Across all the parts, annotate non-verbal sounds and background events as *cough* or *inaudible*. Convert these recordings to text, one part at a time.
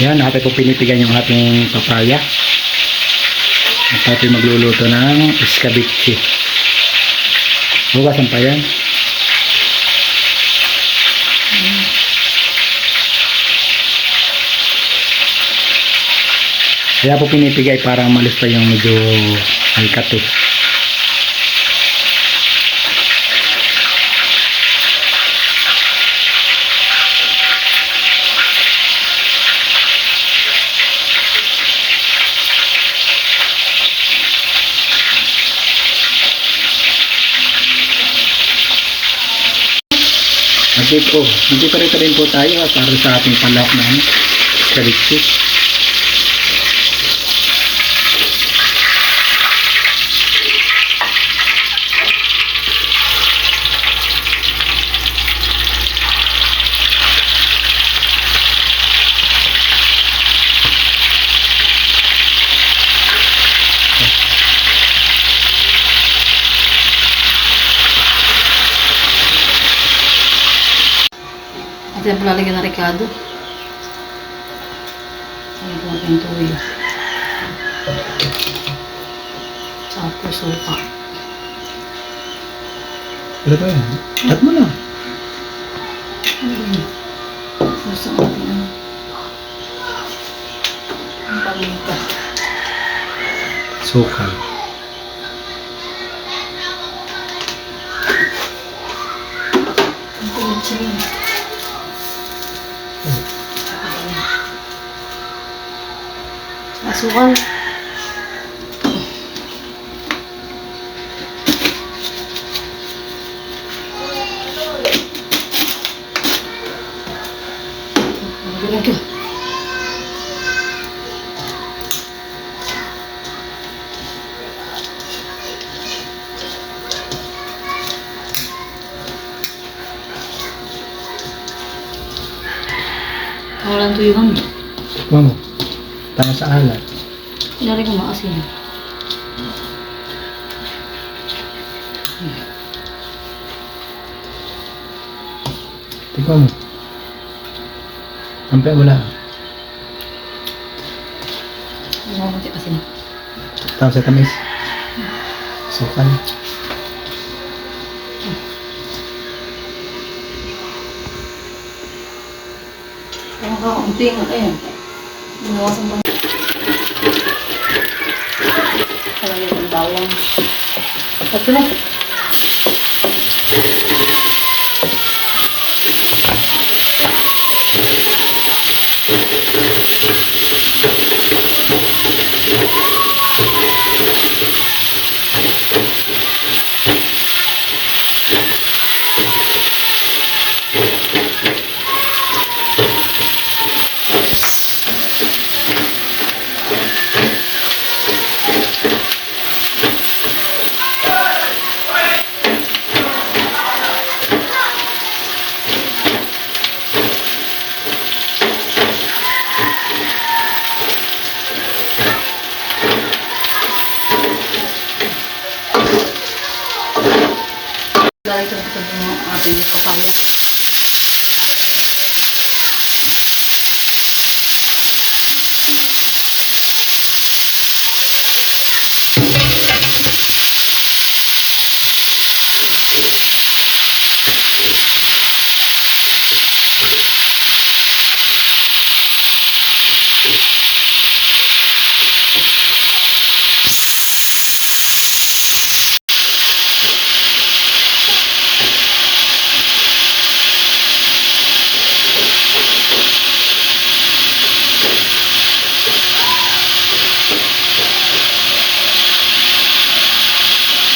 Yan, natin po pinipigan yung ating papaya. At tayo magluluto ng escabeche. Hugasan pa yan. Kaya po pinipigay para malis pa yung medyo alkat eh. Nandito, oh, nandito rin po tayo para sa ating palak na ano, escabeche. At yan po lalagyan ng Ricardo. Ayan po ating tuwi. Tapos suka. Ano ba yan? At mo na. Tapos ang ating ano. Ang paminta. Sukal. Ang tulad siya pasukan Kawalan tuyuhan mo. Mama, tama sa alat. Ilari ko maasin. Tikman mo. Sampai lang. Ano mo konti asin. Tama sa tamis. Sukal. Ang kakaunti nga, ayan. Binawasan pa. Talagyan ng bawang. Ito na. Lagi ito kita ng ating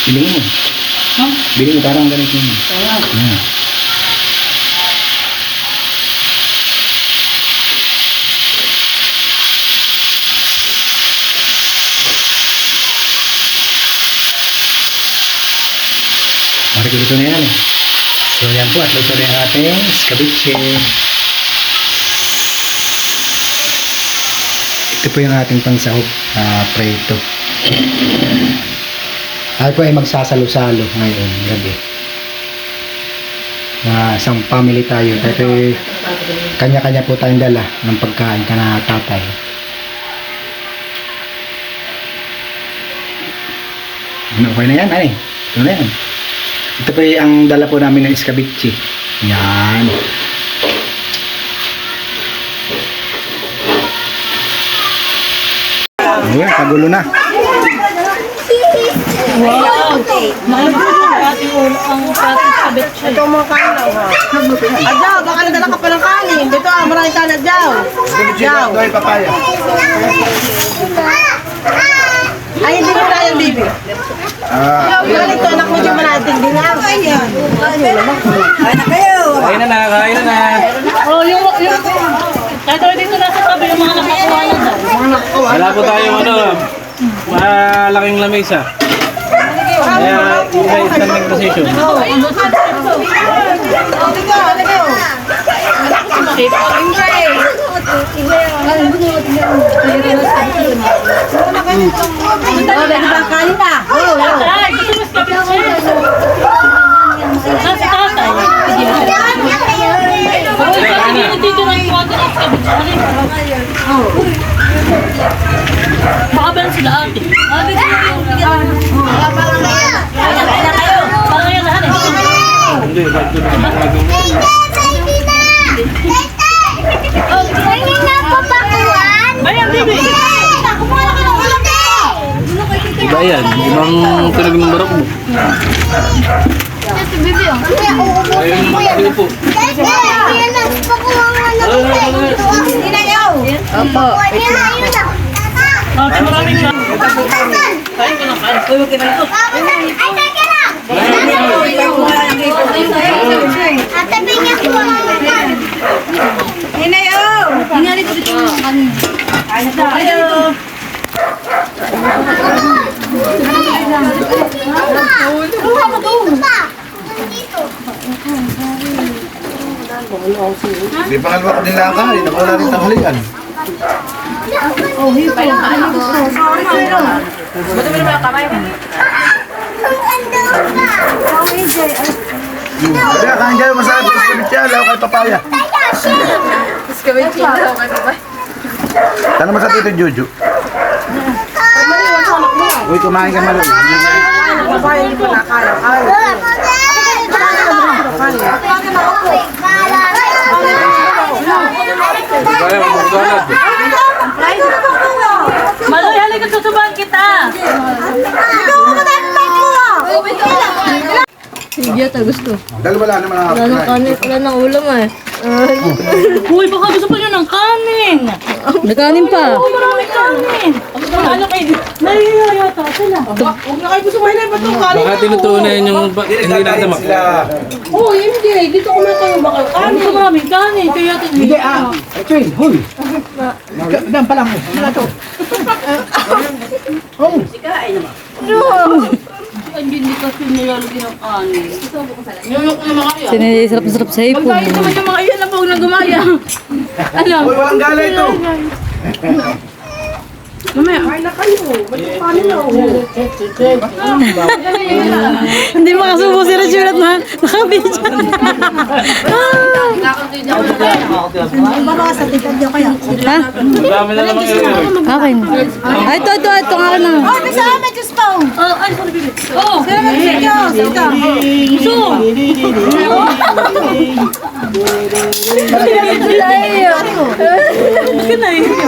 Bilhin mo. Ha? Bilhin mo parang ganito mo. Kaya, Yan. Mari ko dito na yan. eh. So yan po at luto na yung ating escabeche. Ito po yung ating pangsahog na preto. Tayo po ay magsasalo-salo ngayon gabi. Na isang family tayo. Tayo ay kanya-kanya po tayong dala ng pagkain ka na tatay. Ano, okay na yan, ay. Ito na yan. Ito po ang dala po namin ng iskabitsi. Yan. Ayan, kagulo na. Wow! Malabot ang ulo, ang siya. Ito mga daw ha. Adjaw, baka nadala ka pa ng kanin. Dito ah, maraming kanin adjaw. Adjaw. Doy papaya. Ay, hindi yan, baby. Ah, Galing to, anak mo dyan manating din ha. Ayan. Kain na na, kain na na. Oh, yung, yung, tayo dito nasa tabi, yung mga nakakuha na daw. Wala po ano, malaking lamesa. Kaya yung standing position. Kabit siya. Nasa tatay. Hindi mo siya. Oh, hindi na dito na yung water at kabit siya. Baka ba sila ate? Ate, Parang yan lahat eh. Hindi, ba't ko na Ayan, baby. Iba yan, ibang tunog ng barok mo. Ayun, mga po. Ate, maraming siya. Kain ko na kain. Uy, ka na ito. Di pa kalwa ko nila kain. Ako na rin tanghalian. Kaya kain kayo masarap sa kabitsya. Law kay papaya. Tanong mo sa tito Juju. Uy, kumain ka malo. Babae, hindi pa nakaya. Ay, Kaya, magkalat. Maloy, halika tutubahan kita. Sige, ta gusto. Dahil wala naman kanin, wala nang ulam eh. Ay, Uy, baka gusto pa nyo ng kanin. nagkanin pa. Oh, maraming kanin. Ano kayo? Nahihiya yata sila. huwag na kayo gusto mo hinay pa itong kanin. Baka tinutunan yung hindi natin mak... Oo, hindi. Dito ko na kayo baka Ano sa maraming kanin? Kaya ito Hindi ah. Ito yun, huy. Dan pa lang. Ano to? Ang hindi kasi nilalagyan ng kanin. Na kaya. Sinisarap-sarap sa hipon. Pagkain naman yung mga na gumaya. Ano? Uy, walang gala ito. Mamaya. Hindi makasubo si Rajulat na nakabidyo. Ha? Dami na naman yun. Akin. Ay, ito, ito, ito nga na. Oh, ay, sorry, baby. Oh, Gusto. Bakit na eh? Itag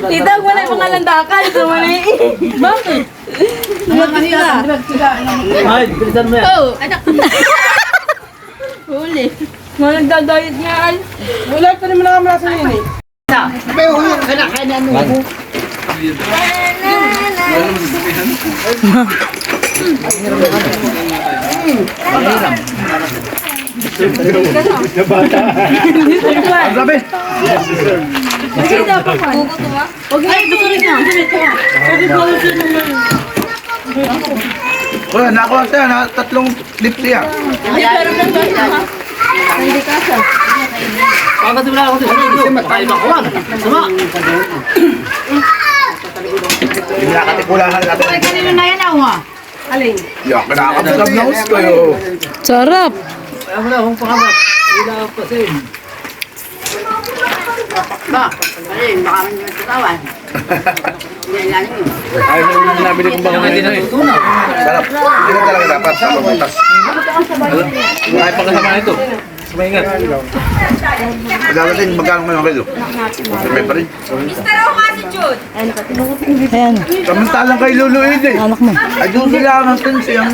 mo na yung mga landakan. Ito *laughs* mo na Bakit? Ay, bilisan mo yan. Oh, anak. Huli. Mga nagdadayat nga. ay. Wala pa naman nakamala sa yun eh. Ang sabi. Ay, gusto rin nga. Sabi ko, gusto rin nga. Wala, nakuha siya. Na, tatlong lip siya. Ay, pero nandun na. Hindi nakatipulahan natin. Ay, kanino na yan ako ah. Alin? Yak, nakakapagab na gusto yun. Sarap. Ayaw na yung nabili kong baka na eh. Sarap. Hindi na talaga dapat. Sa pumuntas. Ay, pagkasama ito. Sumaingat. Pagkakasin, magkano ngayon kayo? May pa rin. Ayan, Samantalang kay Lolo Ed eh. anak mo. Ay, doon sila ang tensi ang...